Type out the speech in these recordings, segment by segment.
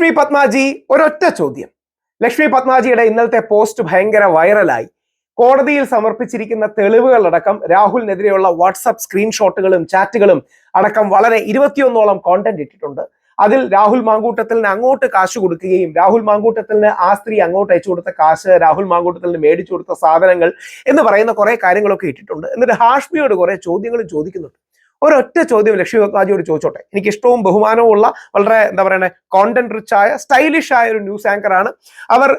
ലക്ഷ്മി പത്മാജി ഒരൊറ്റ ചോദ്യം. ലക്ഷ്മി പത്മാജിയുടെ ഇന്നലത്തെ പോസ്റ്റ് ഭയങ്കര വൈറലായി. കോടതിയിൽ സമർപ്പിച്ചിരിക്കുന്ന തെളിവുകളടക്കം രാഹുലിനെതിരെയുള്ള വാട്സപ്പ് സ്ക്രീൻഷോട്ടുകളും ചാറ്റുകളും അടക്കം വളരെ ഇരുപത്തിയൊന്നോളം കോണ്ടന്റ് ഇട്ടിട്ടുണ്ട്. അതിൽ രാഹുൽ മാങ്കൂട്ടത്തിന് അങ്ങോട്ട് കാശ് കൊടുക്കുകയും രാഹുൽ മാങ്കൂട്ടത്തിന് ആ സ്ത്രീ അങ്ങോട്ട് അയച്ചു കൊടുത്ത കാശ് രാഹുൽ മാങ്കൂട്ടത്തിന് മേടിച്ചു കൊടുത്ത സാധനങ്ങൾ എന്ന് പറയുന്ന കുറെ കാര്യങ്ങളൊക്കെ ഇട്ടിട്ടുണ്ട്. എന്നിട്ട് ഹാഷ്മിയോട് കുറെ ചോദ്യങ്ങളും ചോദിക്കുന്നുണ്ട്. ഒരൊറ്റ ചോദ്യം ലക്ഷ്മി പത്മാജിയോട് ചോദിച്ചോട്ടെ. എനിക്ക് ഇഷ്ടവും ബഹുമാനവും ഉള്ള വളരെ എന്താ പറയണേ കോണ്ടന്റ് റിച്ച് ആയ സ്റ്റൈലിഷ് ആയ ഒരു ന്യൂസ് ആങ്കർ ആണ്. അവർ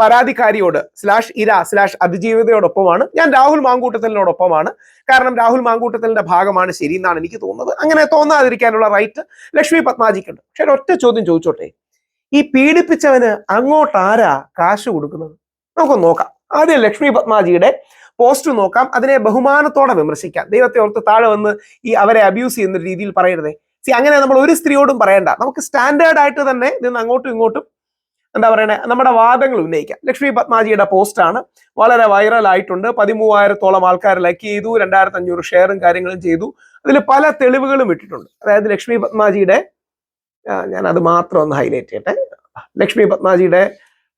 പരാതിക്കാരിയോട് സ്ലാഷ് ഇര സ്ലാഷ് അതിജീവിതയോടൊപ്പമാണ്. ഞാൻ രാഹുൽ മാങ്കൂട്ടത്തലിനോടൊപ്പമാണ്. കാരണം രാഹുൽ മാങ്കൂട്ടത്തലിന്റെ ഭാഗമാണ് ശരി എന്നാണ് എനിക്ക് തോന്നുന്നത്. അങ്ങനെ തോന്നാതിരിക്കാനുള്ള റൈറ്റ് ലക്ഷ്മി പത്മാജിക്കുണ്ട് പക്ഷെ ഒരൊറ്റ ചോദ്യം ചോദിച്ചോട്ടെ. ഈ പീഡിപ്പിച്ചവന് അങ്ങോട്ടാരാ കാശ് കൊടുക്കുന്നത്? നമുക്കൊന്ന് നോക്കാം. ആദ്യം ലക്ഷ്മി പത്മാജിയുടെ പോസ്റ്റ് നോക്കാം. അതിനെ ബഹുമാനത്തോടെ വിമർശിക്കാം. ദൈവത്തെ ഓർത്ത് താഴെ വന്ന് ഈ അവരെ അബ്യൂസ് ചെയ്യുന്ന രീതിയിൽ പറയരുതേ. സി അങ്ങനെ നമ്മൾ ഒരു സ്ത്രീയോടും പറയണ്ട. നമുക്ക് സ്റ്റാൻഡേർഡ് ആയിട്ട് തന്നെ നിന്ന് അങ്ങോട്ടും ഇങ്ങോട്ടും എന്താ പറയണേ? നമ്മുടെ വാദങ്ങൾ ഉന്നയിക്കാം. ലക്ഷ്മി പത്മാജിയുടെ പോസ്റ്റാണ് വളരെ വൈറൽ ആയിട്ടുണ്ട്. പതിമൂവായിരത്തോളം ആൾക്കാർ ലൈക്ക് ചെയ്തു. രണ്ടായിരത്തി അഞ്ഞൂറ് ഷെയറും കാര്യങ്ങളും ചെയ്തു. അതിൽ പല തെളിവുകളും ഇട്ടിട്ടുണ്ട്. അതായത് ലക്ഷ്മി പത്മാജിയുടെ ഞാൻ അത് മാത്രം ഒന്ന് ഹൈലൈറ്റ് ചെയ്യട്ടെ. ലക്ഷ്മി പത്മാജിയുടെ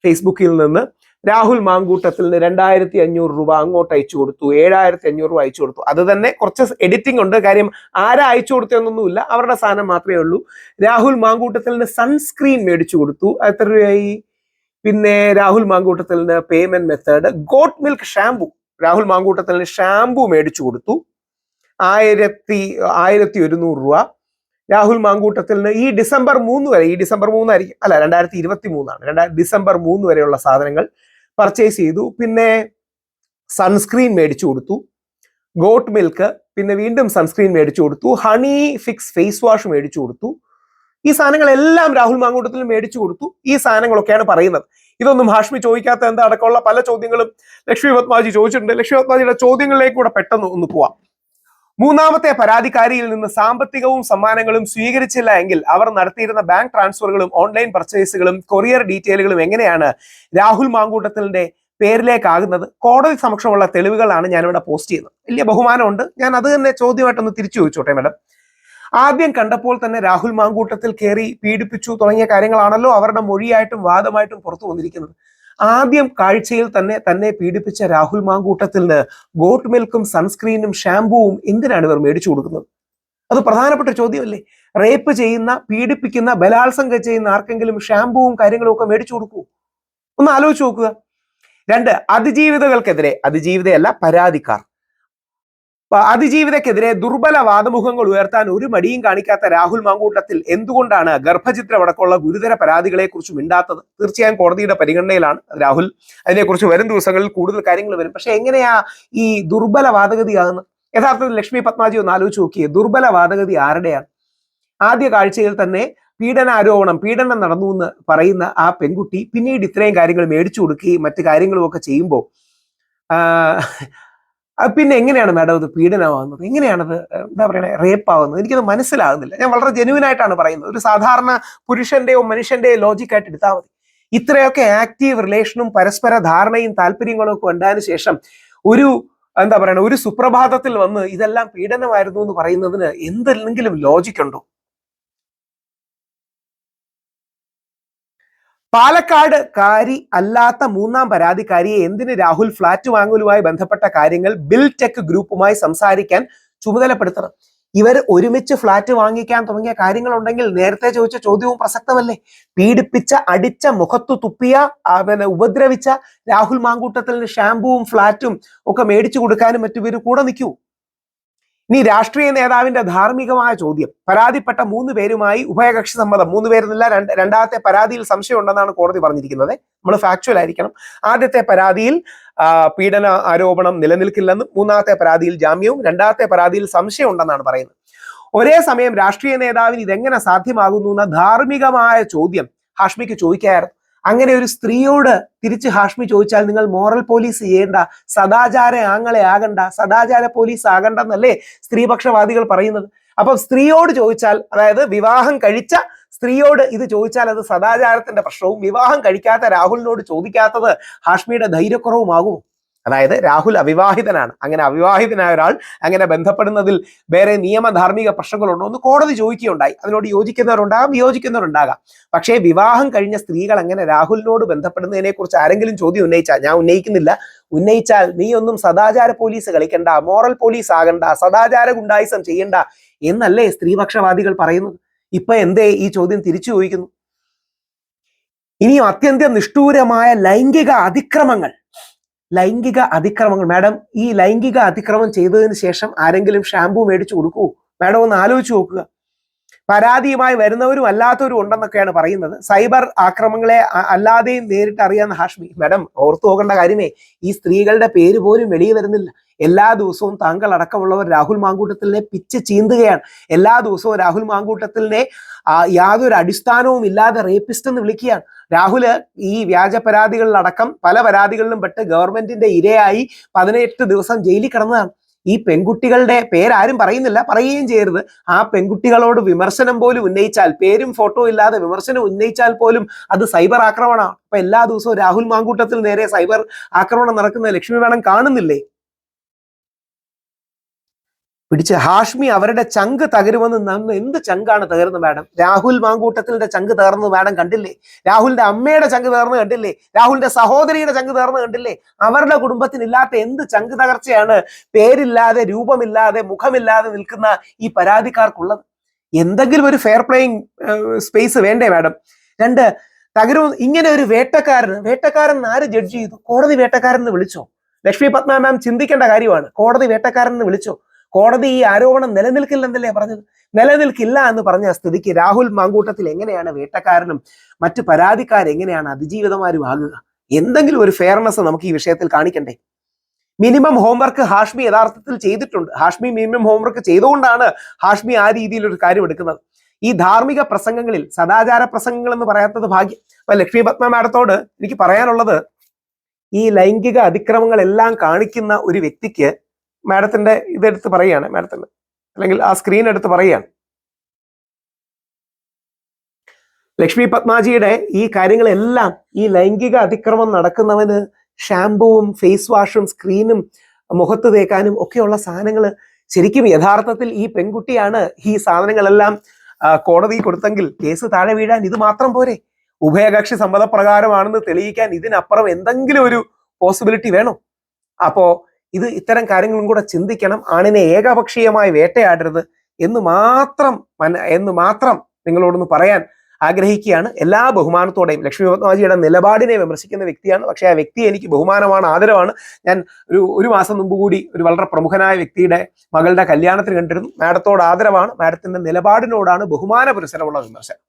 ഫേസ്ബുക്കിൽ നിന്ന് രാഹുൽ മാങ്കൂട്ടത്തിൽ നിന്ന് രണ്ടായിരത്തി അഞ്ഞൂറ് രൂപ അങ്ങോട്ട് അയച്ചു കൊടുത്തു ഏഴായിരത്തി അഞ്ഞൂറ് രൂപ അയച്ചു കൊടുത്തു. അത് തന്നെ കുറച്ച് എഡിറ്റിംഗ് ഉണ്ട്. കാര്യം ആരാ അയച്ചു കൊടുത്തതെന്നൊന്നുമില്ല. അവരുടെ സാധനം മാത്രമേ ഉള്ളൂ. രാഹുൽ മാങ്കൂട്ടത്തിന് സൺസ്ക്രീൻ മേടിച്ചു കൊടുത്തു. എത്ര രൂപയായി? പിന്നെ രാഹുൽ മാങ്കൂട്ടത്തിൽ നിന്ന് payment method goat milk shampoo Rahul Mankoottathil നിന്ന് ഷാംപൂ മേടിച്ചു കൊടുത്തു. ആയിരത്തി ആയിരത്തി ഒരുന്നൂറ് രൂപ. രാഹുൽ മാങ്കൂട്ടത്തിൽ നിന്ന് ഈ ഡിസംബർ മൂന്ന് വരെ ഈ ഡിസംബർ മൂന്നായിരിക്കും. അല്ല രണ്ടായിരത്തി ഇരുപത്തി മൂന്നാണ് രണ്ടായിരത്തി ഡിസംബർ മൂന്ന് വരെയുള്ള സാധനങ്ങൾ പർച്ചേസ് ചെയ്തു. പിന്നെ സൺസ്ക്രീൻ മേടിച്ചു കൊടുത്തു. ഗോട്ട് മിൽക്ക് പിന്നെ വീണ്ടും സൺസ്ക്രീൻ മേടിച്ചു കൊടുത്തു. ഹണി ഫിക്സ് ഫേസ് വാഷ് മേടിച്ചു കൊടുത്തു. ഈ സാധനങ്ങളെല്ലാം രാഹുൽ മാങ്കൂട്ടത്തിൽ മേടിച്ചു കൊടുത്തു. ഈ സാധനങ്ങളൊക്കെയാണ് പറയുന്നത്. ഇതൊന്നും ഹാഷ്മി ചോദിക്കാത്ത എന്താ അടക്കമുള്ള പല ചോദ്യങ്ങളും ലക്ഷ്മി പത്മാജി ചോദിച്ചിട്ടുണ്ട്. ലക്ഷ്മി പത്മാജിയുടെ ചോദ്യങ്ങളിലേക്ക് കൂടെ പെട്ടെന്ന് ഒന്ന് പോവാം. മൂന്നാമത്തെ പരാതിക്കാരിയിൽ നിന്ന് സാമ്പത്തികവും സമ്മാനങ്ങളും സ്വീകരിച്ചില്ല എങ്കിൽ അവർ നടത്തിയിരുന്ന ബാങ്ക് ട്രാൻസ്ഫറുകളും ഓൺലൈൻ പർച്ചേസുകളും കൊറിയർ ഡീറ്റെയിലുകളും എങ്ങനെയാണ് രാഹുൽ മാങ്കൂട്ടത്തിന്റെ പേരിലേക്കാകുന്നത്? കോടതി സമക്ഷമുള്ള തെളിവുകളാണ് ഞാനിവിടെ പോസ്റ്റ് ചെയ്യുന്നത്. വലിയ ബഹുമാനമുണ്ട്. ഞാൻ അത് തന്നെ ചോദ്യമായിട്ടൊന്ന് തിരിച്ചു ചോദിച്ചോട്ടെ മാഡം ആദ്യം കണ്ടപ്പോൾ തന്നെ രാഹുൽ മാങ്കൂട്ടത്തിൽ കയറി പീഡിപ്പിച്ചു തുടങ്ങിയ കാര്യങ്ങളാണല്ലോ അവരുടെ മൊഴിയായിട്ടും വാദമായിട്ടും പുറത്തു വന്നിരിക്കുന്നത്. ആദ്യം കാഴ്ചയിൽ തന്നെ തന്നെ പീഡിപ്പിച്ച രാഹുൽ മാങ്കൂട്ടത്തിന് ഗോട്ട് മിൽക്കും സൺസ്ക്രീനും ഷാംപൂവും എന്തിനാണ് ഇവർ മേടിച്ചു കൊടുക്കുന്നത്? അത് പ്രധാനപ്പെട്ട ചോദ്യമല്ലേ? റേപ്പ് ചെയ്യുന്ന പീഡിപ്പിക്കുന്ന ബലാത്സംഗം ചെയ്യുന്ന ആർക്കെങ്കിലും ഷാംപൂവും കാര്യങ്ങളും ഒക്കെ മേടിച്ചു കൊടുക്കൂ? ഒന്ന് ആലോചിച്ച് നോക്കുക. രണ്ട് അതിജീവിതകൾക്കെതിരെ അതിജീവിതയല്ല പരാതിക്കാർ. അതിജീവിതക്കെതിരെ ദുർബല വാദമുഖങ്ങൾ ഉയർത്താൻ ഒരു മടിയും കാണിക്കാത്ത രാഹുൽ മാങ്കൂട്ടത്തിൽ എന്തുകൊണ്ടാണ് ഗർഭചിത്രമടക്കമുള്ള ഗുരുതര പരാതികളെ കുറിച്ച് മിണ്ടാത്തത്? തീർച്ചയായും കോടതിയുടെ പരിഗണനയിലാണ് രാഹുൽ. അതിനെക്കുറിച്ച് വരും ദിവസങ്ങളിൽ കൂടുതൽ കാര്യങ്ങൾ വരും. പക്ഷെ എങ്ങനെയാ ഈ ദുർബല വാദഗതിയാകുന്നത് യഥാർത്ഥത്തിൽ ലക്ഷ്മി പത്മാജി ഒന്ന് ആലോചിച്ച് നോക്കിയേ ദുർബല വാദഗതി ആരുടെയാണ്? ആദ്യ കാഴ്ചയിൽ തന്നെ പീഡനാരോപണം പീഡനം നടന്നു എന്ന് പറയുന്ന ആ പെൺകുട്ടി പിന്നീട് ഇത്രയും കാര്യങ്ങൾ മേടിച്ചു കൊടുക്കുകയും മറ്റു കാര്യങ്ങളും ഒക്കെ ചെയ്യുമ്പോൾ പിന്നെ എങ്ങനെയാണ് മാഡം ഇത് പീഡനമാകുന്നത്? എങ്ങനെയാണത് എന്താ പറയുക റേപ്പ് ആവുന്നത് എനിക്കത് മനസ്സിലാകുന്നില്ല. ഞാൻ വളരെ ജെനുവിൻ ആയിട്ടാണ് പറയുന്നത്. ഒരു സാധാരണ പുരുഷന്റെയോ മനുഷ്യന്റെയോ ലോജിക്കായിട്ട് എടുത്താൽ മതി. ഇത്രയൊക്കെ ആക്റ്റീവ് റിലേഷനും പരസ്പര ധാരണയും താല്പര്യങ്ങളും ഒക്കെ ഉണ്ടായതിനു ശേഷം ഒരു എന്താ പറയുക ഒരു സുപ്രഭാതത്തിൽ വന്ന് ഇതെല്ലാം പീഡനമായിരുന്നു എന്ന് പറയുന്നതിന് എന്തെങ്കിലും ലോജിക് പാലക്കാട് കാരി അല്ലാത്ത മൂന്നാം പരാതിക്കാരിയെ എന്തിന് രാഹുൽ ഫ്ളാറ്റ് വാങ്ങലുമായി ബന്ധപ്പെട്ട കാര്യങ്ങൾ ബിൽ ടെക് ഗ്രൂപ്പുമായി സംസാരിക്കാൻ ചുമതലപ്പെടുത്തണം? ഇവർ ഒരുമിച്ച് ഫ്ളാറ്റ് വാങ്ങിക്കാൻ തുടങ്ങിയ കാര്യങ്ങളുണ്ടെങ്കിൽ നേരത്തെ ചോദിച്ച ചോദ്യവും പ്രസക്തമല്ലേ? പീഡിപ്പിച്ച അടിച്ച മുഖത്തു തുപ്പിയ പിന്നെ ഉപദ്രവിച്ച രാഹുൽ മാങ്കൂട്ടത്തിന് ഷാംപൂവും ഫ്ളാറ്റും ഒക്കെ മേടിച്ചു കൊടുക്കാനും മറ്റു പേര് കൂടെ നിൽക്കൂ. ഇനി രാഷ്ട്രീയ നേതാവിന്റെ ധാർമ്മികമായ ചോദ്യം. പരാതിപ്പെട്ട മൂന്ന് പേരുമായി ഉഭയകക്ഷി സമ്മതം. മൂന്ന് പേരുന്നില്ല രണ്ട് രണ്ടാമത്തെ പരാതിയിൽ സംശയം ഉണ്ടെന്നാണ് കോടതി പറഞ്ഞിരിക്കുന്നത്. നമ്മൾ ഫാക്ച്വൽ ആയിരിക്കണം. ആദ്യത്തെ പരാതിയിൽ പീഡന ആരോപണം നിലനിൽക്കില്ലെന്നും മൂന്നാമത്തെ പരാതിയിൽ ജാമ്യവും രണ്ടാമത്തെ പരാതിയിൽ സംശയം ഉണ്ടെന്നാണ് പറയുന്നത്. ഒരേ സമയം രാഷ്ട്രീയ നേതാവിന് ഇതെങ്ങനെ സാധ്യമാകുന്നു എന്ന ധാർമ്മികമായ ചോദ്യം ഹാഷ്മിക്ക് ചോദിക്കായിരുന്നു. അങ്ങനെ ഒരു സ്ത്രീയോട് തിരിച്ച് ഹാഷ്മി ചോദിച്ചാൽ നിങ്ങൾ മോറൽ പോലീസ് ചെയ്യേണ്ട സദാചാര ആങ്ങളെ ആകണ്ട സദാചാര പോലീസ് ആകണ്ടെന്നല്ലേ സ്ത്രീപക്ഷവാദികൾ പറയുന്നത്? അപ്പം സ്ത്രീയോട് ചോദിച്ചാൽ അതായത് വിവാഹം കഴിച്ച സ്ത്രീയോട് ഇത് ചോദിച്ചാൽ അത് സദാചാരത്തിന്റെ പ്രശ്നവും വിവാഹം കഴിക്കാത്ത രാഹുലിനോട് ചോദിക്കാത്തത് ഹാഷ്മിയുടെ ധൈര്യക്കുറവുമാകുമോ? അതായത് രാഹുൽ അവിവാഹിതനാണ്. അങ്ങനെ അവിവാഹിതനായ ഒരാൾ അങ്ങനെ ബന്ധപ്പെടുന്നതിൽ വേറെ നിയമധാർമ്മിക പ്രശ്നങ്ങളുണ്ടോ എന്ന് കോടതി ചോദിക്കുകയുണ്ടായി. അതിനോട് യോജിക്കുന്നവരുണ്ടാകാം. വിയോജിക്കുന്നവരുണ്ടാകാം പക്ഷേ വിവാഹം കഴിഞ്ഞ സ്ത്രീകൾ അങ്ങനെ രാഹുലിനോട് ബന്ധപ്പെടുന്നതിനെ കുറിച്ച് ആരെങ്കിലും ചോദ്യം ഉന്നയിച്ചാൽ ഞാൻ ഉന്നയിക്കുന്നില്ല. ഉന്നയിച്ചാൽ നീ ഒന്നും സദാചാര പോലീസ് കളിക്കണ്ട മോറൽ പോലീസ് ആകണ്ട സദാചാര ഗുണ്ടായിസം ചെയ്യണ്ട എന്നല്ലേ സ്ത്രീപക്ഷവാദികൾ പറയുന്നത്? ഇപ്പൊ എന്തേ ഈ ചോദ്യം തിരിച്ചു ചോദിക്കുന്നു? ഇനിയും അത്യന്തം നിഷ്ഠൂരമായ ലൈംഗിക അതിക്രമങ്ങൾ ലൈംഗിക അതിക്രമങ്ങൾ. മാഡം ഈ ലൈംഗിക അതിക്രമം ചെയ്തതിന് ശേഷം ആരെങ്കിലും ഷാമ്പു മേടിച്ചു കൊടുക്കൂ മാഡം ഒന്ന് ആലോചിച്ച് നോക്കുക. പരാതിയുമായി വരുന്നവരും അല്ലാത്തവരും ഉണ്ടെന്നൊക്കെയാണ് പറയുന്നത്. സൈബർ ആക്രമങ്ങളെ അല്ലാതെയും നേരിട്ട് അറിയാവുന്ന ഹാഷ്മി. മാഡം ഓർത്തു നോക്കേണ്ട കാര്യമേ ഈ സ്ത്രീകളുടെ പേര് പോലും വെളിയിൽ വരുന്നില്ല. എല്ലാ ദിവസവും താങ്കൾ അടക്കമുള്ളവർ രാഹുൽ മാങ്കൂട്ടത്തിലിനെ പിച്ച് ചീന്തുകയാണ്. എല്ലാ ദിവസവും രാഹുൽ മാങ്കൂട്ടത്തിലിനെ യാതൊരു അടിസ്ഥാനവും ഇല്ലാതെ റേപ്പിസ്റ്റ് എന്ന് വിളിക്കുകയാണ്. രാഹുൽ ഈ വ്യാജ പരാതികളിലടക്കം പല പരാതികളിലും പെട്ട് ഗവൺമെന്റിന്റെ ഇരയായി പതിനെട്ട് ദിവസം ജയിലിൽ കിടന്നതാണ്. ഈ പെൺകുട്ടികളുടെ പേരാരും പറയുന്നില്ല പറയുകയും ചെയ്യരുത്. ആ പെൺകുട്ടികളോട് വിമർശനം പോലും ഉന്നയിച്ചാൽ പേരും ഫോട്ടോ ഇല്ലാതെ വിമർശനം ഉന്നയിച്ചാൽ പോലും അത് സൈബർ ആക്രമണമാണ്. അപ്പൊ എല്ലാ ദിവസവും രാഹുൽ മാങ്കൂട്ടത്തിൽ നേരെ സൈബർ ആക്രമണം നടക്കുന്ന ലക്ഷ്മി വേണം കാണുന്നില്ലേ? പിടിച്ച് ഹാഷ്മി അവരുടെ ചങ്ക് തകരുമെന്ന് നമ്മൾ എന്ത് ചങ്കാണ് തകർന്ന് മാഡം? രാഹുൽ മാങ്കൂട്ടത്തിന്റെ ചങ്ക് തകർന്ന് മാഡം കണ്ടില്ലേ? രാഹുലിന്റെ അമ്മയുടെ ചങ്ക് തകർന്ന് കണ്ടില്ലേ? രാഹുലിന്റെ സഹോദരിയുടെ ചങ്ക് തകർന്ന് കണ്ടില്ലേ? അവരുടെ കുടുംബത്തിനില്ലാത്ത എന്ത് ചങ്ക് തകർച്ചയാണ് പേരില്ലാതെ രൂപമില്ലാതെ മുഖമില്ലാതെ നിൽക്കുന്ന ഈ പരാതിക്കാർക്കുള്ളത്? എന്തെങ്കിലും ഒരു ഫെയർ പ്ലേയിങ് സ്പേസ് വേണ്ടേ മാഡം? രണ്ട് തകരു ഇങ്ങനെ ഒരു വേട്ടക്കാരൻ വേട്ടക്കാരൻ ആര് ജഡ്ജ് ചെയ്തു? കോടതി വേട്ടക്കാരൻ എന്ന് വിളിച്ചോ? ലക്ഷ്മി പത്മ മാം ചിന്തിക്കേണ്ട കാര്യമാണ്. കോടതി വേട്ടക്കാരൻ എന്ന് വിളിച്ചോ? കോടതി ഈ ആരോപണം നിലനിൽക്കില്ലെന്നല്ലേ പറഞ്ഞത്? നിലനിൽക്കില്ല എന്ന് പറഞ്ഞ സ്ഥിതിക്ക് രാഹുൽ മാങ്കൂട്ടത്തിൽ എങ്ങനെയാണ് വേട്ടക്കാരനും മറ്റു പരാതിക്കാരെങ്ങനെയാണ് അതിജീവിതമാരും ആകുക? എന്തെങ്കിലും ഒരു ഫെയർനെസ് നമുക്ക് ഈ വിഷയത്തിൽ കാണിക്കണ്ടേ? മിനിമം ഹോംവർക്ക് ഹാഷ്മി യഥാർത്ഥത്തിൽ ചെയ്തിട്ടുണ്ട്. ഹാഷ്മി മിനിമം ഹോംവർക്ക് ചെയ്തുകൊണ്ടാണ് ഹാഷ്മി ആ രീതിയിൽ ഒരു കാര്യം എടുക്കുന്നത്. ഈ ധാർമ്മിക പ്രസംഗങ്ങളിൽ സദാചാര പ്രസംഗങ്ങൾ എന്ന് പറയാത്തത് ഭാഗ്യം. അപ്പൊ ലക്ഷ്മി പത്മ മാഡത്തോട് എനിക്ക് പറയാനുള്ളത് ഈ ലൈംഗിക അതിക്രമങ്ങളെല്ലാം കാണിക്കുന്ന ഒരു വ്യക്തിക്ക് മാഡത്തിന്റെ ഇതെടുത്ത് പറയുകയാണ് മാഡത്തിന്. അല്ലെങ്കിൽ ആ സ്ക്രീൻ എടുത്ത് പറയുകയാണ്. ലക്ഷ്മി പത്മാജിയുടെ ഈ കാര്യങ്ങളെല്ലാം ഈ ലൈംഗിക അതിക്രമം നടക്കുന്നവന് ഷാമ്പുവും ഫേസ് വാഷും സ്ക്രീനും മുഖത്ത് തേക്കാനും ഒക്കെയുള്ള സാധനങ്ങൾ ശരിക്കും യഥാർത്ഥത്തിൽ ഈ പെൺകുട്ടിയാണ് ഈ സാധനങ്ങളെല്ലാം കോടതി കൊടുത്തെങ്കിൽ കേസ് താഴെ വീഴാൻ ഇത് മാത്രം പോരെ. ഉഭയകക്ഷി സമ്മതപ്രകാരമാണെന്ന് തെളിയിക്കാൻ ഇതിനപ്പുറം എന്തെങ്കിലും ഒരു പോസിബിലിറ്റി വേണോ? അപ്പോ ഇത് ഇത്തരം കാര്യങ്ങളും കൂടെ ചിന്തിക്കണം. ആണിനെ ഏകപക്ഷീയമായി വേട്ടയാടരുത് എന്ന് മാത്രം എന്ന് മാത്രം നിങ്ങളോടൊന്ന് പറയാൻ ആഗ്രഹിക്കുകയാണ്. എല്ലാ ബഹുമാനത്തോടെയും ലക്ഷ്മി പത്മാജിയുടെ നിലപാടിനെ വിമർശിക്കുന്ന വ്യക്തിയാണ്. പക്ഷേ ആ വ്യക്തി എനിക്ക് ബഹുമാനമാണ് ആദരവാണ്. ഞാൻ ഒരു ഒരു മാസം മുമ്പ് കൂടി ഒരു വളരെ പ്രമുഖനായ വ്യക്തിയുടെ മകളുടെ കല്യാണത്തിന് കണ്ടിരുന്നു. മാഡത്തോട് ആദരവാണ്. മാഡത്തിന്റെ നിലപാടിനോടാണ് ബഹുമാന പുരസരമുള്ള വിമർശനം.